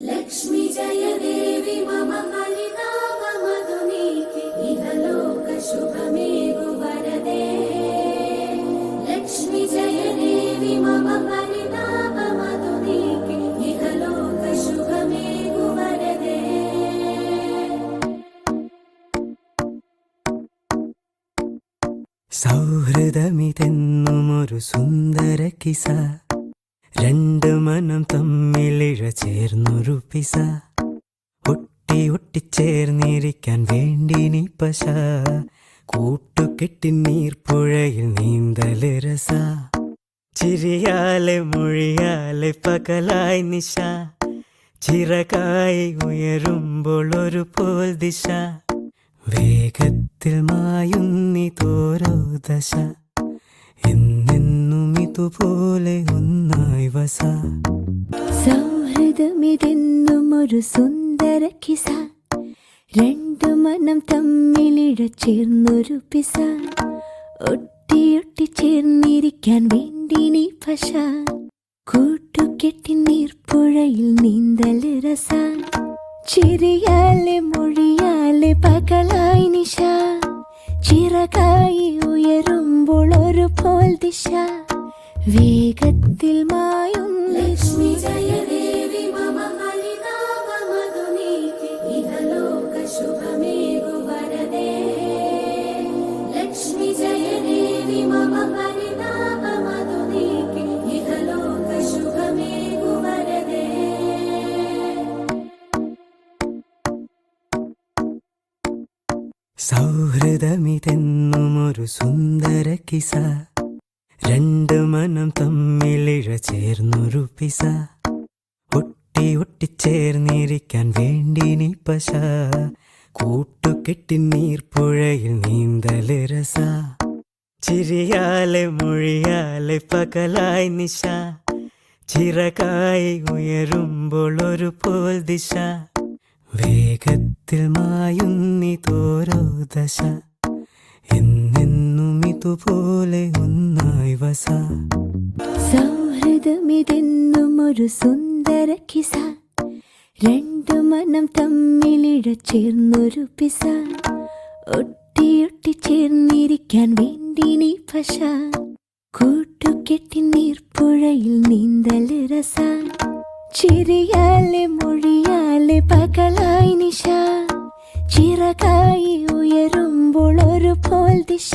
ലക്ഷ്മി ജയ ജയദേവി മമ ഹരിനാമമധുനീതി ഇഹലോക ശുഭമേകു വരദേ ലക്ഷ്മി ജയ ദേവി മമ ഹരിനാമമധുനീതി ഇഹലോക ശുഭമേകു വരദേ സൗഹൃദമിതെന്നും ഒരു സുന്ദര കിസ രണ്ട് മനം തമ്മിലിഴ ചേർന്നൊരു പിസ ഒട്ടി ഒട്ടിച്ചേർന്നിരിക്കാൻ വേണ്ടി നീ പശ. കൂട്ടുകെട്ടി നീർപ്പുഴയിൽ നീന്തൽ രസ. ചിരിയാലെ മൊഴിയാലെ പകലായി നിശ. ചിറകായി ഉയരുമ്പോൾ ഒരു പോൽ ദിശ. വേഗത്തിൽ മായുന്നി തോരോ ദശ. എന്നെന്നും ഇതുപോലെ ഒന്നായി വസ. സൗഹൃദമിതെന്നും ഒരു സുന്ദര കിസ. രണ്ടു മനം തമ്മിലിഴ ചേർന്നൊരു പിസ. ഒട്ടിയൊട്ടി ചേർന്നിരിക്കാൻ വേണ്ടി നീ പശ. കൂട്ടുകെട്ടി നീർപ്പുഴയിൽ നീന്തൽ രസ. ചിരിയാലെ മൊഴിയാലെ പകലായി നിശ. ചിറകായി ഉയരുമ്പോൾ ഒരു പോൽ ദിശ. വേഗത്തിൽ മായും ലക്ഷ്മി ജയദേവി മമ ഫലിതാപമധുനീതി ഇഹലോക ശുഭമേകു വരദേ ലക്ഷ്മി ജയദേവി മമ ഫലിതാപമധുനീതി ഇഹലോക ശുഭമേകു വരദേ സൗഹൃദമിതെന്നുമൊരു സുന്ദര കിസ രണ്ട് മനം തമ്മിലിഴ ചേർന്നൊരു പിസ. ഒട്ടി ഒട്ടിച്ചേർന്നിരിക്കാൻ വേണ്ടി നീ പശ. കൂട്ടുകെട്ടി നീർപ്പുഴയിൽ നീന്തൽ രസ. ചിരിയാലെ മൊഴിയാലെ പകലായി നിശ. ചിറകായി ഉയരുമ്പോൾ ഒരു പോൽ ദിശ. വേഗത്തിൽ മായുന്നി തോരോ ദശ. എന്നെന്നും ഇതുപോലെ ഒന്നായി വസ. സൗഹൃദമിതെന്നും ഒരു സുന്ദര കിസ. രണ്ടു മനം തമ്മിലിഴ ചേർന്നൊരു പിസ. ഒട്ടിയൊട്ടി ചേർന്നിരിക്കാൻ വേണ്ടി നീ പശ. കൂട്ടുകെട്ടി നീർപ്പുഴയിൽ നീന്തൽ രസ. ചിരിയാലെ മൊഴിയാലെ പകലായി നിശ. ചിറകായി ഉയരുമ്പോൾ ഒരു പോൽ ദിശ.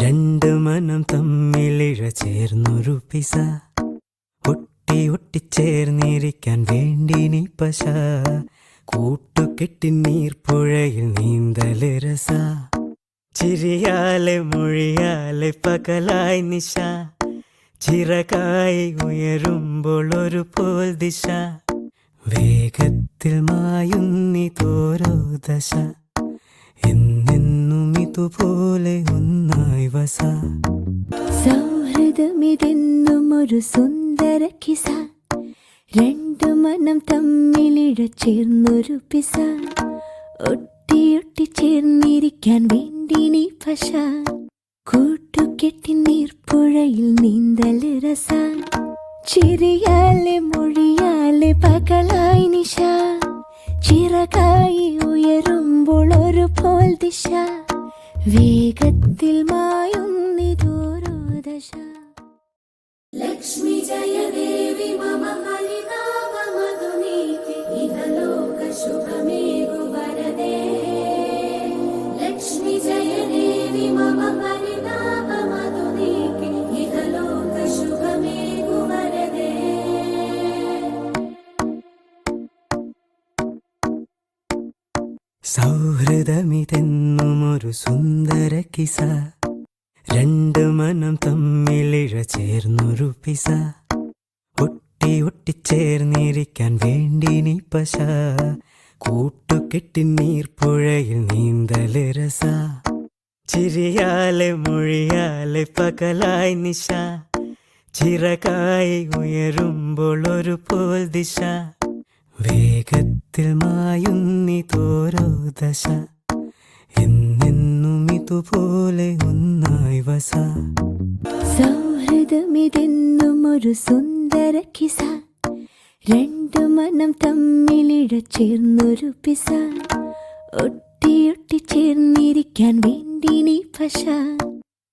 രണ്ട് മനം തമ്മിലിഴ ചേർന്നൊരു പിസ ഒട്ടി ഒട്ടിച്ചേർന്നിരിക്കാൻ വേണ്ടി നീ പശ. കൂട്ടുകെട്ടി നീർപ്പുഴയിൽ നീന്തൽ രസ. ചിരിയാലെ മൊഴിയാലെ പകലായി നിശ. ചിറകായി ഉയരുമ്പോൾ ഒരു പോൽ ദിശ. വേഗത്തിൽ മായുന്നി തോരോ ദശ. എന്നെന്നും ഇതുപോലെ ഒന്നായി വസ. സൗഹൃദമിതെന്നും ഒരു സുന്ദര കിസ. രണ്ടു മനം തമ്മിലിഴ ചേർന്നൊരു പിസ. ഒട്ടിയൊട്ടി ചേർന്നിരിക്കാൻ വേണ്ടി നീ പശ. കൂട്ടുകെട്ടി നീർപ്പുഴയിൽ നീന്തൽ രസ. ചിരിയാലെ മൊഴിയാലെ പകലായി നിശ. ചിറകായി ഉയരുമ്പോൾ ഒരു പോൽ ദിശ. വേഗത്തിൽ മായുന്നിതോരോ ദശ ലക്ഷ്മി ജയദേവി മമ സൗഹൃദമിതെന്നുമൊരു സുന്ദര കിസ. രണ്ട് മനം തമ്മിലിഴ ചേർന്നൊരു പിസ. ഒട്ടി ഒട്ടിച്ചേർന്നിരിക്കാൻ വേണ്ടി നീ പശ. കൂട്ടുകെട്ടി നീർപ്പുഴയിൽ നീന്തൽ രസ. ചിരിയാലെ മൊഴിയാലെ പകലായി നിശ. ചിറകായി ഉയരുമ്പോൾ ഒരു പോൽ ദിശ. വേഗത്തിൽ മായുന്നി തോരോ ദശ. എന്നെന്നും ഇതുപോലെ ഒന്നായി വസ. സൗഹൃദമിതെന്നും ഒരു സുന്ദര കിസ. രണ്ടു മനം തമ്മിലിഴ ചേർന്നൊരു പിസ. ഒട്ടിയൊട്ടി ചേർന്നിരിക്കാൻ വേണ്ടി നീ പശ.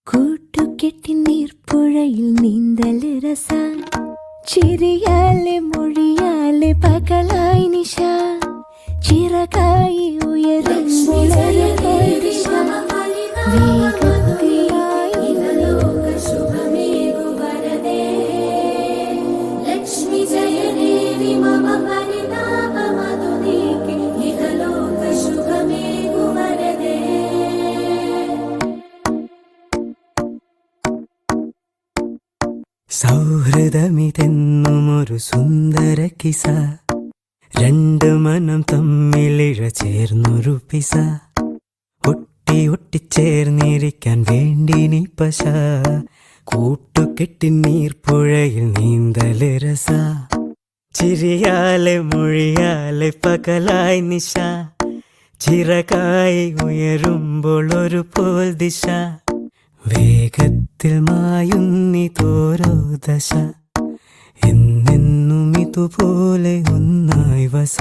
കൂട്ടുകെട്ടി നീർപ്പുഴയിൽ നീന്തൽ രസ. ചിരിയാലെ മൊഴിയാലെ പകലായി നിശ. ചിറകായി ഉയരുമ്പോൾ ഒരു ഒരു സുന്ദര കിസ. രണ്ട് മനം തമ്മിലിഴ ചേർന്നൊരു പിസ. ഒട്ടി ഒട്ടിച്ചേർന്നിരിക്കാൻ വേണ്ടി നീ പശ. കൂട്ടുകെട്ടി നീർപ്പുഴയിൽ നീന്തൽ രസ. ചിരിയാലെ മൊഴിയാലെ പകലായി നിശ. ചിറകായി ഉയരുമ്പോൾ ഒരു പോൽ ദിശ. വേഗത്തിൽ മായുന്നി തോരോ ദശ. എന്നെന്നും ഇതുപോലെ ഒന്നായി വസ.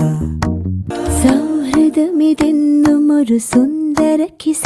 സൗഹൃദമിതെന്നും ഒരു സുന്ദര കിസ.